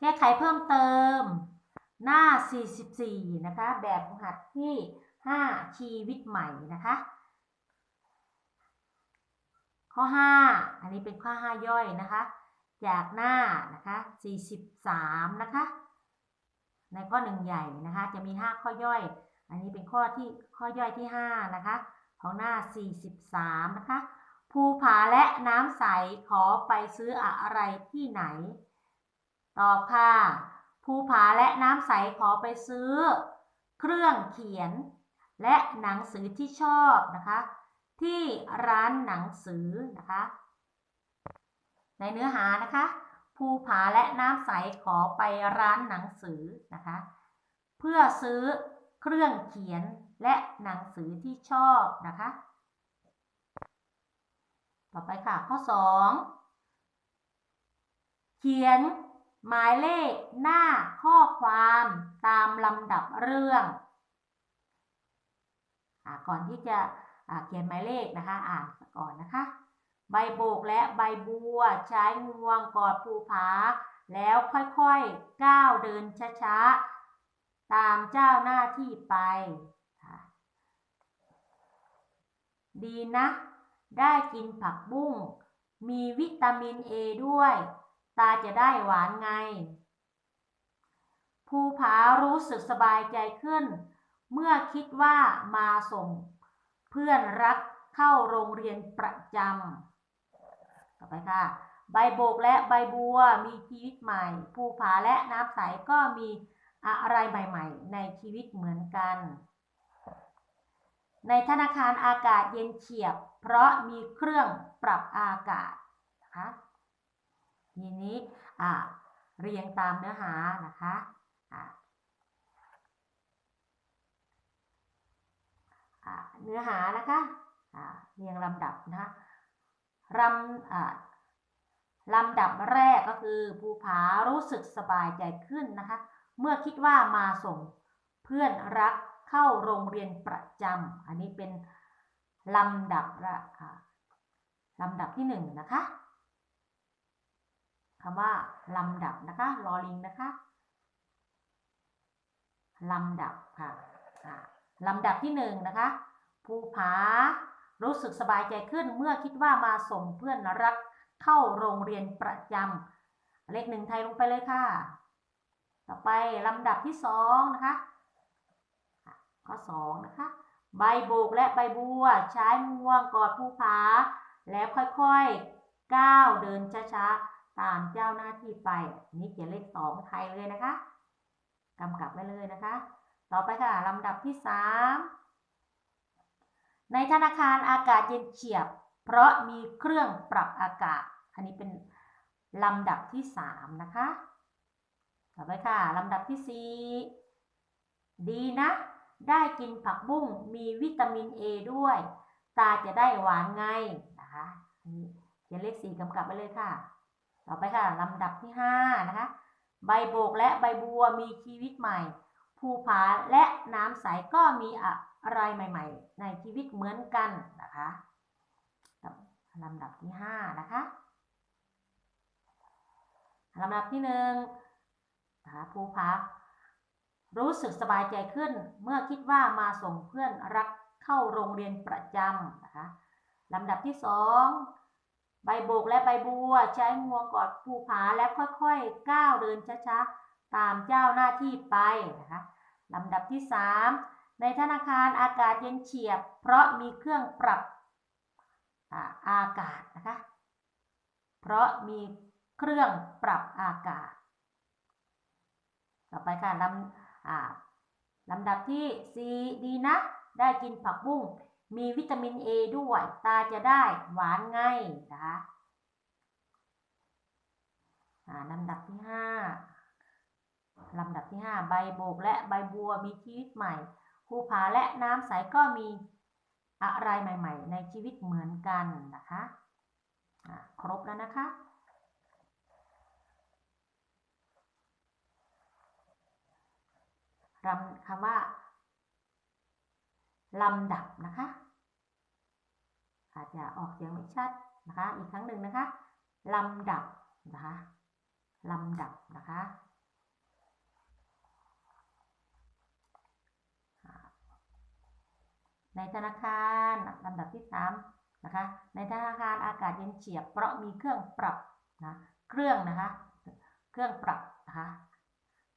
แก้ไขเพิ่มเติม หน้า 44 นะคะ แบบหัดที่ 5 ชีวิตใหม่นะคะ ข้อ 5 อันนี้เป็นข้อ 5 ย่อยนะคะ จากหน้านะคะ 43 นะคะ ในข้อ 1 ใหญ่นะคะ จะมี 5 ข้อย่อย อันนี้เป็นข้อที่ข้อย่อยที่ 5 นะคะ ของหน้า 43 นะคะภูผาและน้ำใสขอไปซื้ออะไรที่ไหน ตอบค่ะ ภูผาและน้ำใสขอไปซื้อ เครื่องเขียน และหนังสือที่ชอบนะคะ ที่ร้านหนังสือนะคะ ในเนื้อหานะคะ ภูผาและน้ำใสขอไปร้านหนังสือนะคะ เพื่อซื้อเครื่องเขียนและหนังสือที่ชอบนะคะ ต่อไปค่ะข้อ 2 เขียน หมายเลขหน้าข้อความตามลำดับเรื่องอก่อนที่จะเขียนหมายเลขนะคะอ่านก่อนนะคะ ใบโบกและใบบัวใช้งวงกอดภูผา แล้วค่อยๆก้าวเดินช้าๆ ตามเจ้าหน้าที่ไปดีนะ ได้กินผักบุ้ง มีวิตามินเอด้วย ตาจะได้หวานไง ภูผารู้สึกสบายใจขึ้น เมื่อคิดว่ามาส่ง เพื่อนรักเข้าโรงเรียนประจำต่อไปค่ะ ใบโบกและใบบัวมีชีวิตใหม่ ภูผาและน้ำใสก็มีอะไรใหม่ๆในชีวิตเหมือนกัน ในธนาคารอากาศเย็นเฉียบ เพราะมีเครื่องปรับอากาศนะคะ ทีนี้เรียงตามเนื้อหานะคะเนื้อหานะคะเรียงลำดับนะคะลำลำดับแรกก็คือภูผารู้สึกสบายใจขึ้นนะคะ เมื่อคิดว่ามาส่งเพื่อนรักเข้าโรงเรียนประจำอันนี้เป็นลำดับละลำดับที่หนึ่งนะคะ คำว่าลำดับนะคะลอลิงนะคะลำดับค่ะลำดับที่หนึ่งนะคะ ภูผารู้สึกสบายใจขึ้นเมื่อคิดว่ามาส่งเพื่อนรักเข้าโรงเรียนประจำเลขหนึ่งไทยลงไปเลยค่ะ ต่อไปลำดับที่สองนะคะข้อสองนะคะ ใบโบกและใบบัวใช้งวงกอดภูผา แล้วค่อยๆก้าวเดินช้าๆ ตามเจ้าหน้าที่ไป นี่เขียนเลขสองไทยเลยนะคะกำกับไว้เลยนะคะ ต่อไปค่ะลำดับที่สามในธนาคารอากาศเย็นเฉียบ เพราะมีเครื่องปรับอากาศ อันนี้เป็นลำดับที่สามนะคะ ต่อไปค่ะลำดับที่สี่ดีนะ ได้กินผักบุ้งมีวิตามินเอด้วย ตาจะได้หวานไงนะคะนี่เขียนเลขสี่กำกับไปเลยค่ะ ต่อไปค่ะลำดับที่ห้านะคะ ใบโบกและใบบัวมีชีวิตใหม่ ภูผาและน้ำใสก็มีอะไรใหม่ ๆ ในชีวิตเหมือนกันนะคะลำดับที่ห้านะคะลำดับที่หนึ่งนะคะภูผารู้สึกสบายใจขึ้นเมื่อคิดว่ามาส่งเพื่อนรักเข้าโรงเรียนประจำนะคะลำดับที่สอง ใบโบกและใบบัวใช้งวงกอดภูผาและค่อยๆก้าวเดินช้าๆ ตามเจ้าหน้าที่ไปนะคะลำดับที่สามในธนาคารอากาศเย็นเฉียบ เพราะมีเครื่องปรับอากาศนะคะ เพราะมีเครื่องปรับอากาศ ต่อไปค่ะลำลำดับที่ 4 ดีนะ ได้กินผักบุ้ง มีวิตามิน A ด้วย ตาจะได้หวานไงนะคะลำดับที่5ลำดับที่5ใบโบกและใบบัวมีชีวิตใหม่ภูผาและน้ำใสก็มีอะไรใหม่ ๆ ในชีวิตเหมือนกันนะคะครบแล้วนะคะคำว่าลำดับนะคะ อาจจะออกเสียงไม่ชัดนะคะ อีกครั้งหนึ่งนะคะลำดับนะคะลำดับนะคะในธนาคารลำดับที่สามนะคะในธนาคารอากาศเย็นเฉียบ เพราะมีเครื่องปรับนะเครื่องนะคะเครื่องปรับนะคะ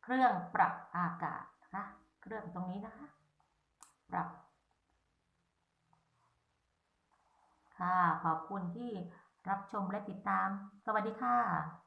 เครื่องปรับอากาศนะคะเครื่องตรงนี้นะคะ ปรับ ค่ะ ขอบคุณที่รับชมและติดตาม สวัสดีค่ะ